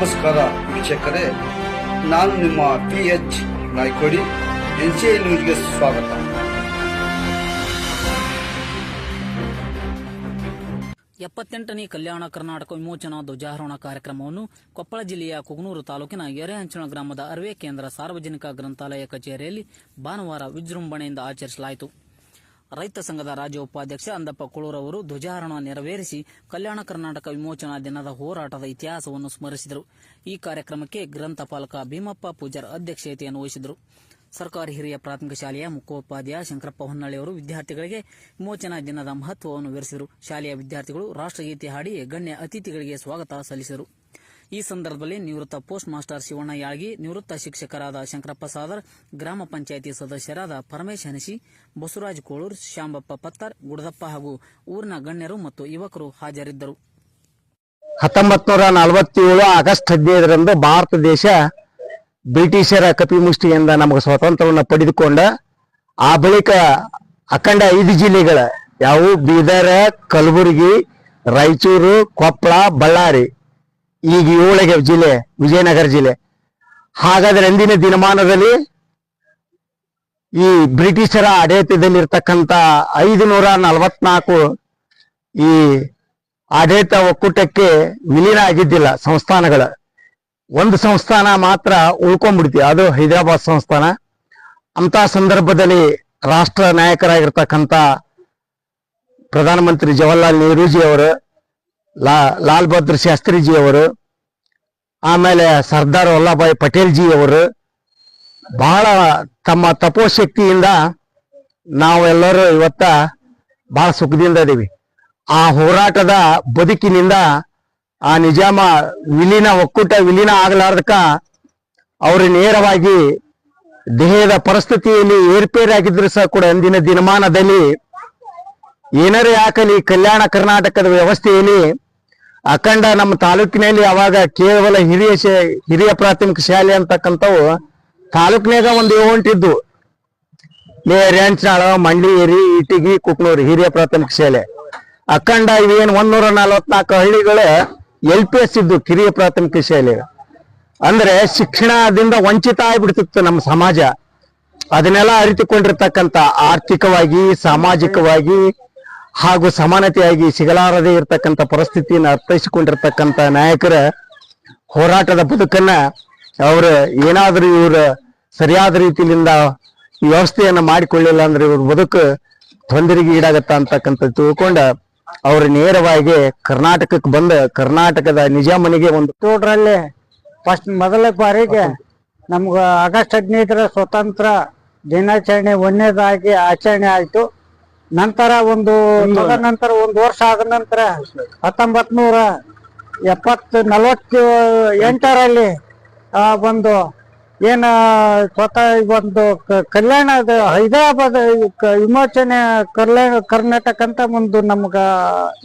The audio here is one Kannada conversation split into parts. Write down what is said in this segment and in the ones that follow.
ನಮಸ್ಕಾರ ವೀಕ್ಷಕರೇ, ನಾನು ನಿಮ್ಮ P H Naikodi, N C I ನ್ಯೂಸ್ಗೆ ಸ್ವಾಗತ. ಎಪ್ಪತ್ತೆಂಟನೇ ಕಲ್ಯಾಣ ಕರ್ನಾಟಕ ವಿಮೋಚನಾ ಧ್ವಜಾರೋಹಣ ಕಾರ್ಯಕ್ರಮವನ್ನು ಕೊಪ್ಪಳ ಜಿಲ್ಲೆಯ ಕುಗನೂರು ತಾಲೂಕಿನ ಎರೆಹಂಚಣ ಗ್ರಾಮದ ಅರ್ವೆ ಕೇಂದ್ರ ಸಾರ್ವಜನಿಕ ಗ್ರಂಥಾಲಯ ಕಚೇರಿಯಲ್ಲಿ ಭಾನುವಾರ ವಿಜೃಂಭಣೆಯಿಂದ ಆಚರಿಸಲಾಯಿತು. ರೈತ ಸಂಘದ ರಾಜ್ಯ ಉಪಾಧ್ಯಕ್ಷ ಅಂದಪ್ಪ ಕುಳೂರ್ ಅವರು ಧ್ವಜಾರೋಹಣ ನೆರವೇರಿಸಿ ಕಲ್ಯಾಣ ಕರ್ನಾಟಕ ವಿಮೋಚನಾ ದಿನದ ಹೋರಾಟದ ಇತಿಹಾಸವನ್ನು ಸ್ಮರಿಸಿದರು. ಈ ಕಾರ್ಯಕ್ರಮಕ್ಕೆ ಗ್ರಂಥಪಾಲಕ ಭೀಮಪ್ಪ ಪೂಜಾರ್ ಅಧ್ಯಕ್ಷತೆಯನ್ನು ವಹಿಸಿದರು. ಸರ್ಕಾರಿ ಹಿರಿಯ ಪ್ರಾಥಮಿಕ ಶಾಲೆಯ ಮುಖ್ಯೋಪಾಧ್ಯಾಯ ಶಂಕರಪ್ಪ ಹೊನ್ನಳ್ಳಿ ಅವರು ವಿದ್ಯಾರ್ಥಿಗಳಿಗೆ ವಿಮೋಚನಾ ದಿನದ ಮಹತ್ವವನ್ನು ವಿವರಿಸಿದರು. ಶಾಲೆಯ ವಿದ್ಯಾರ್ಥಿಗಳು ರಾಷ್ಟ್ರಗೀತೆ ಹಾಡಿ ಗಣ್ಯ ಅತಿಥಿಗಳಿಗೆ ಸ್ವಾಗತ ಸಲ್ಲಿಸಿದರು. ಈ ಸಂದರ್ಭದಲ್ಲಿ ನಿವೃತ್ತ ಪೋಸ್ಟ್ ಮಾಸ್ಟರ್ ಶಿವಣ್ಣ ಯಾಳಗಿ ನಿವೃತ್ತ ಶಿಕ್ಷಕರಾದ ಶಂಕರಪ್ಪ ಸಾದರ್, ಗ್ರಾಮ ಪಂಚಾಯಿತಿ ಸದಸ್ಯರಾದ ಪರಮೇಶ್ ಹನಸಿ, ಬಸವರಾಜ್ ಕೋಳೂರ್, ಶ್ಯಾಂಬಪ್ಪ ಪತ್ತಾರ್, ಗುಡದಪ್ಪ ಹಾಗೂ ಊರಿನ ಗಣ್ಯರು ಮತ್ತು ಯುವಕರು ಹಾಜರಿದ್ದರು. ಹತ್ತೊಂಬತ್ನೂರ ನಲವತ್ತೇಳು ಆಗಸ್ಟ್ ಹದಿನೈದರಂದು ಭಾರತ ದೇಶ ಬ್ರಿಟಿಷರ ಕಪಿಮುಷ್ಟಿಯಿಂದ ನಮಗೆ ಸ್ವಾತಂತ್ರ್ಯವನ್ನು ಪಡೆದುಕೊಂಡ, ಆ ಬಳಿಕ ಅಖಂಡ ಐದು ಜಿಲ್ಲೆಗಳ ಯಾವುವು ಬೀದರ್, ಕಲಬುರಗಿ, ರಾಯಚೂರು, ಕೊಪ್ಪಳ, ಬಳ್ಳಾರಿ ಈಗ ಏಳಿಗೆ ಜಿಲ್ಲೆ, ವಿಜಯನಗರ ಜಿಲ್ಲೆ. ಹಾಗಾದ್ರೆ ಅಂದಿನ ದಿನಮಾನದಲ್ಲಿ ಈ ಬ್ರಿಟಿಷರ ಆಡಳಿತದಲ್ಲಿರ್ತಕ್ಕಂಥ ಐದು ನೂರ ನಲವತ್ನಾಲ್ಕು ಈ ಆಡಳಿತ ಒಕ್ಕೂಟಕ್ಕೆ ವಿಲೀನ ಆಗಿದ್ದಿಲ್ಲ ಸಂಸ್ಥಾನಗಳ. ಒಂದು ಸಂಸ್ಥಾನ ಮಾತ್ರ ಉಳ್ಕೊಂಡ್ಬಿಡ್ತಿ ಅದು ಹೈದರಾಬಾದ್ ಸಂಸ್ಥಾನ. ಅಂತ ಸಂದರ್ಭದಲ್ಲಿ ರಾಷ್ಟ್ರ ನಾಯಕರಾಗಿರ್ತಕ್ಕಂಥ ಪ್ರಧಾನಮಂತ್ರಿ ಜವಾಹರ್ಲಾಲ್ ನೆಹರೂಜಿ ಅವರು ಲಾ, ಲಾಲ್ ಬಹದ್ದೂರ್ ಶಾಸ್ತ್ರಿಜಿ ಅವರು ಆಮೇಲೆ ಸರ್ದಾರ್ ವಲ್ಲಭಾಯಿ ಪಟೇಲ್ ಜಿ ಅವರು ಬಹಳ ತಮ್ಮ ತಪೋಶಕ್ತಿಯಿಂದ ನಾವೆಲ್ಲರೂ ಇವತ್ತ ಬಹಳ ಸುಖದಿಂದ ಇದ್ದೀವಿ ಆ ಹೋರಾಟದ ಬದುಕಿನಿಂದ ಆ ನಿಜಾಮ ವಿಲೀನ ಒಕ್ಕೂಟ ವಿಲೀನ ಆಗಲಾರ್ದಕ್ಕ ಅವರು ನೇರವಾಗಿ ದೇಹದ ಪರಿಸ್ಥಿತಿಯಲ್ಲಿ ಏರ್ಪೇರಾಗಿದ್ರು ಸಹ ಕೂಡ ಅಂದಿನ ದಿನಮಾನದಲ್ಲಿ ಏನರೇ ಯಾಕಲಿ ಕಲ್ಯಾಣ ಕರ್ನಾಟಕದ ವ್ಯವಸ್ಥೆಯಲ್ಲಿ ಅಖಂಡ ನಮ್ಮ ತಾಲೂಕಿನಲ್ಲಿ ಅವಾಗ ಕೇವಲ ಹಿರಿಯ ಹಿರಿಯ ಪ್ರಾಥಮಿಕ ಶಾಲೆ ಅಂತಕ್ಕಂಥವು ತಾಲೂಕಿನಾಗ ಒಂದು ಹೊಂಟಿದ್ದು ಮಂಡಿ ಮಂಡ್ಲೇರಿ ಇಟಿಗಿ, ಕುಕ್ನೂರು ಹಿರಿಯ ಪ್ರಾಥಮಿಕ ಶಾಲೆ. ಅಖಂಡ ಇವೇನು ಒಂದೂರ ನಲವತ್ನಾಲ್ಕು ಹಳ್ಳಿಗಳು ಎಲ್ ಪಿ ಎಸ್ ಇದ್ದು ಕಿರಿಯ ಪ್ರಾಥಮಿಕ ಶಾಲೆ. ಅಂದ್ರೆ ಶಿಕ್ಷಣದಿಂದ ವಂಚಿತ ಆಗ್ಬಿಡ್ತಿತ್ತು ನಮ್ಮ ಸಮಾಜ. ಅದನ್ನೆಲ್ಲ ಅರಿತುಕೊಂಡಿರ್ತಕ್ಕಂಥ ಆರ್ಥಿಕವಾಗಿ, ಸಾಮಾಜಿಕವಾಗಿ ಹಾಗೂ ಸಮಾನತೆಯಾಗಿ ಸಿಗಲಾರದೇ ಇರತಕ್ಕಂಥ ಪರಿಸ್ಥಿತಿಯನ್ನು ಅರ್ಥೈಸಿಕೊಂಡಿರ್ತಕ್ಕಂಥ ನಾಯಕರ ಹೋರಾಟದ ಬದುಕನ್ನ ಅವರು ಏನಾದರೂ ಇವರು ಸರಿಯಾದ ರೀತಿಯಿಂದ ವ್ಯವಸ್ಥೆಯನ್ನು ಮಾಡಿಕೊಳ್ಳಿಲ್ಲ ಅಂದ್ರೆ ಇವ್ರ ಬದುಕು ತೊಂದರೆಗೆ ಈಡಾಗತ್ತ ಅಂತಕ್ಕಂಥ ತಿಳ್ಕೊಂಡ ಅವರು ನೇರವಾಗಿ ಕರ್ನಾಟಕಕ್ಕೆ ಬಂದ ಕರ್ನಾಟಕದ ನಿಜಾಮನಿಗೆ ಒಂದು ತೋಡ್ರಲ್ಲಿ ಫಸ್ಟ್ ಮೊದಲ ಬಾರಿಗೆ ನಮ್ಗೆ ಆಗಸ್ಟ್ ಹದಿನೈದರ ಸ್ವತಂತ್ರ ದಿನಾಚರಣೆ ಒಂದನೇದಾಗಿ ಆಚರಣೆ ಆಯ್ತು. ನಂತರ ಒಂದು ನಂತರ ಒಂದು ವರ್ಷ ಆದ ನಂತರ ಹತ್ತೊಂಬತ್ ನೂರ ಎಪ್ಪತ್ ನಲವತ್ತು ಎಂಟರಲ್ಲಿ ಆ ಒಂದು ಏನ ಸ್ವತಃ ಒಂದು ಕಲ್ಯಾಣದ ಹೈದರಾಬಾದ್ ವಿಮೋಚನೆ ಕಲ್ಯಾಣ ಕರ್ನಾಟಕ ಅಂತ ಒಂದು ನಮ್ಗ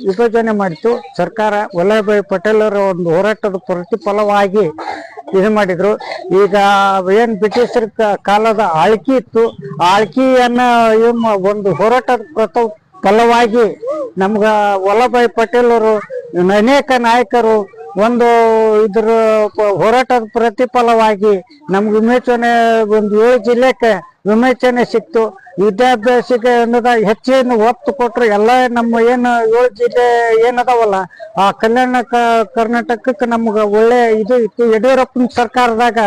ವಿಭಜನೆ ಮಾಡಿತು. ಸರ್ಕಾರ ವಲ್ಲಭಾಯ್ ಪಟೇಲ್ ಅವರ ಒಂದು ಹೋರಾಟದ ಪ್ರತಿಫಲವಾಗಿ ಇದು ಮಾಡಿದ್ರು. ಈಗ ಏನ್ ಬ್ರಿಟಿಷರ ಕಾಲದ ಆಳ್ಕಿ ಇತ್ತು. ಆಳ್ಕಿಯನ್ನ ಒಂದು ಹೋರಾಟದ ಫಲವಾಗಿ ನಮ್ಗ ವಲ್ಲಭಾಯಿ ಪಟೇಲ್ ಅವರು ಅನೇಕ ನಾಯಕರು ಒಂದು ಇದ್ರ ಹೋರಾಟದ ಪ್ರತಿಫಲವಾಗಿ ನಮ್ಗೆ ವಿಮೋಚನೆ, ಒಂದು ಏಳು ಜಿಲ್ಲೆಗೆ ವಿಮೋಚನೆ ಸಿಕ್ತು. ವಿದ್ಯಾಭ್ಯಾಸಕ್ಕೆ ಅನ್ನೋದಾಗ ಹೆಚ್ಚಿನ ಒತ್ತು ಕೊಟ್ರು ಎಲ್ಲ ನಮ್ಮ ಏನು ಏಳು ಜಿಲ್ಲೆ ಏನದಾವಲ್ಲ, ಆ ಕಲ್ಯಾಣ ಕರ್ನಾಟಕಕ್ಕೆ ನಮ್ಗೆ ಒಳ್ಳೆ ಇದು ಇತ್ತು. ಯಡಿಯೂರಪ್ಪನ ಸರ್ಕಾರದಾಗ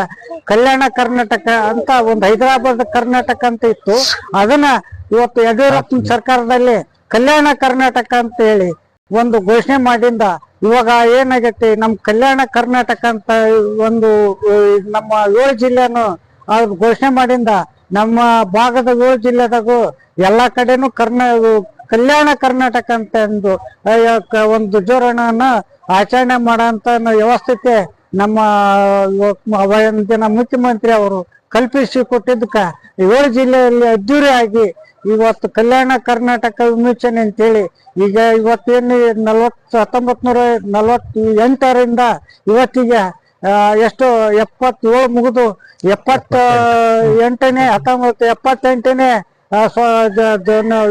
ಕಲ್ಯಾಣ ಕರ್ನಾಟಕ ಅಂತ ಒಂದು ಹೈದರಾಬಾದ್ ಕರ್ನಾಟಕ ಅಂತ ಇತ್ತು. ಅದನ್ನ ಇವತ್ತು ಯಡಿಯೂರಪ್ಪನ ಸರ್ಕಾರದಲ್ಲಿ ಕಲ್ಯಾಣ ಕರ್ನಾಟಕ ಅಂತ ಹೇಳಿ ಒಂದು ಘೋಷಣೆ ಮಾಡಿಂದ ಇವಾಗ ಏನಾಗೈತಿ, ನಮ್ ಕಲ್ಯಾಣ ಕರ್ನಾಟಕ ಅಂತ ಒಂದು ನಮ್ಮ ಏಳು ಜಿಲ್ಲೆನು ಘೋಷಣೆ ಮಾಡಿಂದ, ನಮ್ಮ ಭಾಗದ ಏಳು ಜಿಲ್ಲೆದಾಗು ಎಲ್ಲಾ ಕಡೆನೂ ಕರ್ನಾ, ಕಲ್ಯಾಣ ಕರ್ನಾಟಕ ಅಂತ ಒಂದು ಒಂದು ಜೋರಣನ ಆಚರಣೆ ಮಾಡಂತ ವ್ಯವಸ್ಥೆ ನಮ್ಮ ದಿನ ಮುಖ್ಯಮಂತ್ರಿ ಅವರು ಕಲ್ಪಿಸಿ ಕೊಟ್ಟಿದ್ದಕ್ಕ. ಏಳು ಜಿಲ್ಲೆಯಲ್ಲಿ ಅದ್ದೂರಿ ಆಗಿ ಇವತ್ತು ಕಲ್ಯಾಣ ಕರ್ನಾಟಕ ವಿಮೋಚನೆ ಅಂತೇಳಿ, ಈಗ ಇವತ್ತೇನು ನಲ್ವತ್ ಹತ್ತೊಂಬತ್ ನೂರ ನಲ್ವತ್ ಎಂಟರಿಂದ ಇವತ್ತಿಗೆ ಎಷ್ಟು, ಎಪ್ಪತ್ತೇಳು ಮುಗಿದು, ಎಪ್ಪತ್ತ ಎಂಟನೇ, ಹತ್ತೊಂಬತ್ತು, ಎಪ್ಪತ್ತೆಂಟನೇ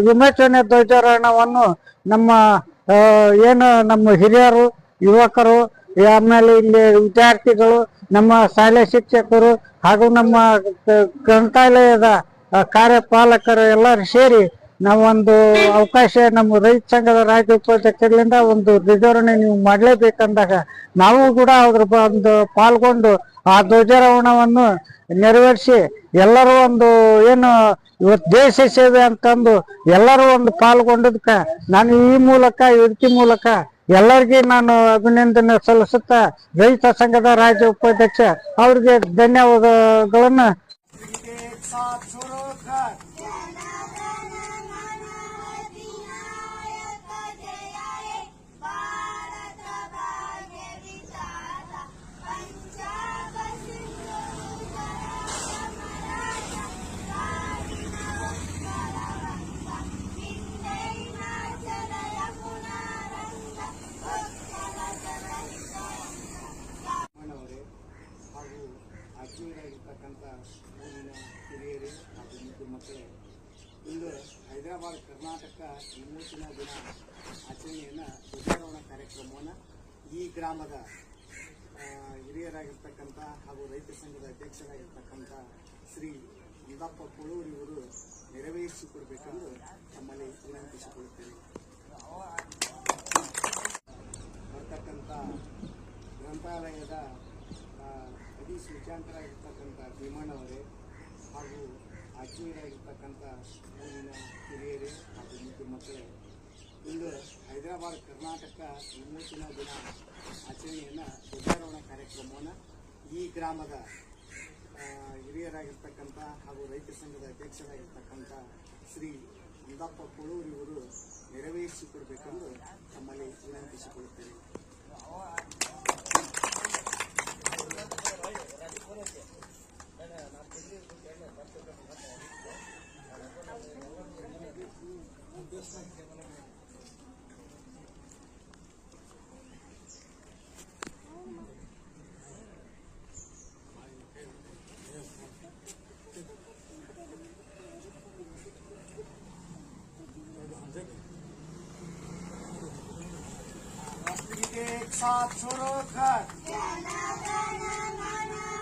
ವಿಮೋಚನೆ ಧ್ವಜಾರೋಹಣವನ್ನು ನಮ್ಮ ಏನು ನಮ್ಮ ಹಿರಿಯರು, ಯುವಕರು, ಆಮೇಲೆ ಇಲ್ಲಿ ವಿದ್ಯಾರ್ಥಿಗಳು, ನಮ್ಮ ಶಾಲೆ ಶಿಕ್ಷಕರು ಹಾಗೂ ನಮ್ಮ ಗ್ರಂಥಾಲಯದ ಕಾರ್ಯಪಾಲಕರು ಎಲ್ಲರೂ ಸೇರಿ ನಾವೊಂದು ಅವಕಾಶ ನಮ್ಮ ರೈತ ಸಂಘದ ರಾಜ್ಯ ಉಪಾಧ್ಯಕ್ಷರಿಂದ ಒಂದು ಧ್ವಜಾರೋಹಣೆ ನೀವು ಮಾಡಲೇಬೇಕಂದಾಗ ನಾವು ಕೂಡ ಅದ್ರ ಒಂದು ಪಾಲ್ಗೊಂಡು ಆ ಧ್ವಜಾರೋಹಣವನ್ನು ನೆರವೇರಿಸಿ ಎಲ್ಲರೂ ಒಂದು ಏನು ಇವತ್ತು ದೇಶ ಸೇವೆ ಅಂತಂದು ಎಲ್ಲರೂ ಒಂದು ಪಾಲ್ಗೊಂಡದಕ್ಕ ನಾನು ಈ ಮೂಲಕ, ಇದಕ್ಕೆ ಮೂಲಕ ಎಲ್ಲರಿಗೆ ನಾನು ಅಭಿನಂದನೆ ಸಲ್ಲಿಸುತ್ತಾ ರೈತ ಸಂಘದ ರಾಜ್ಯ ಉಪಾಧ್ಯಕ್ಷ ಅವ್ರಿಗೆ ಧನ್ಯವಾದಗಳನ್ನ. ಭಾರತ ಅಜ್ಜಿಯರಾಗಿರ್ತಕ್ಕಂಥ ಊರಿನ ಹಿರಿಯರೇ ಹಾಗೂ ಮುದ್ದು ಮಕ್ಕಳೇ. ಇಂದು ಹೈದರಾಬಾದ್, ಕರ್ನಾಟಕ ವಿಮೋಚನ ದಿನ ಆಚರಣೆಯನ್ನು ಧ್ವಜಾರೋಹಣ ಕಾರ್ಯಕ್ರಮವನ್ನು ಈ ಗ್ರಾಮದ ಹಿರಿಯರಾಗಿರ್ತಕ್ಕಂಥ ಹಾಗೂ ರೈತ ಸಂಘದ ಅಧ್ಯಕ್ಷರಾಗಿರ್ತಕ್ಕಂಥ ಶ್ರೀ ಅಂದಪ್ಪ ಕೊಳೂರು ಇವರು ನೆರವೇರಿಸಿಕೊಡ್ಬೇಕೆಂದು ತಮ್ಮಲ್ಲಿ ವಿನಂತಿಸಿಕೊಳ್ಳುತ್ತೇವೆ ಬರ್ತಕ್ಕಂಥ ಗ್ರಂಥಾಲಯದ ಆ, ಅತಿ ಸೂಚ್ಯಾಂತರಾಗಿರ್ತಕ್ಕಂಥ ಭೀಮಣ್ಣವರೇ ಹಾಗೂ ಆತ್ಮೀಯರಾಗಿರ್ತಕ್ಕಂಥ ಊರಿನ ಹಿರಿಯರೇ ಹಾಗೂ ಮುದ್ದು ಮಕ್ಕಳೇ ಇಂದು ಹೈದರಾಬಾದ್ ಕರ್ನಾಟಕ ವಿಮೋಚನಾ ದಿನ ಆಚರಣೆಯನ್ನು ಧ್ವಜಾರೋಹಣ ಕಾರ್ಯಕ್ರಮವನ್ನು ಈ ಗ್ರಾಮದ ಹಿರಿಯರಾಗಿರ್ತಕ್ಕಂಥ ಹಾಗೂ ರೈತ ಸಂಘದ ಅಧ್ಯಕ್ಷರಾಗಿರ್ತಕ್ಕಂಥ ಶ್ರೀ ಅಂದಪ್ಪ ಕುಳೂರಿ ಇವರು ನೆರವೇರಿಸಿಕೊಡ್ಬೇಕೆಂದು ತಮ್ಮಲ್ಲಿ ವಿನಂತಿಸಿಕೊಳ್ಳುತ್ತೇವೆ ¿Qué es lo साथ छोड़ो कर जन गण मन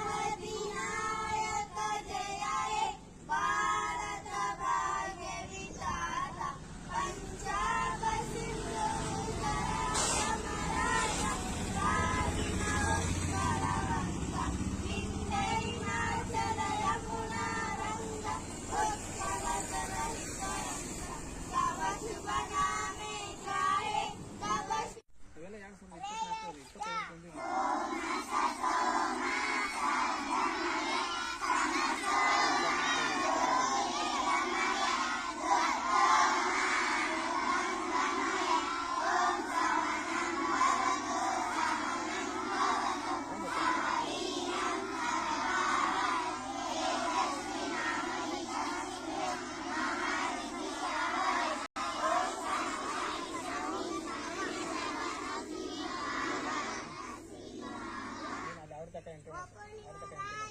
我不听话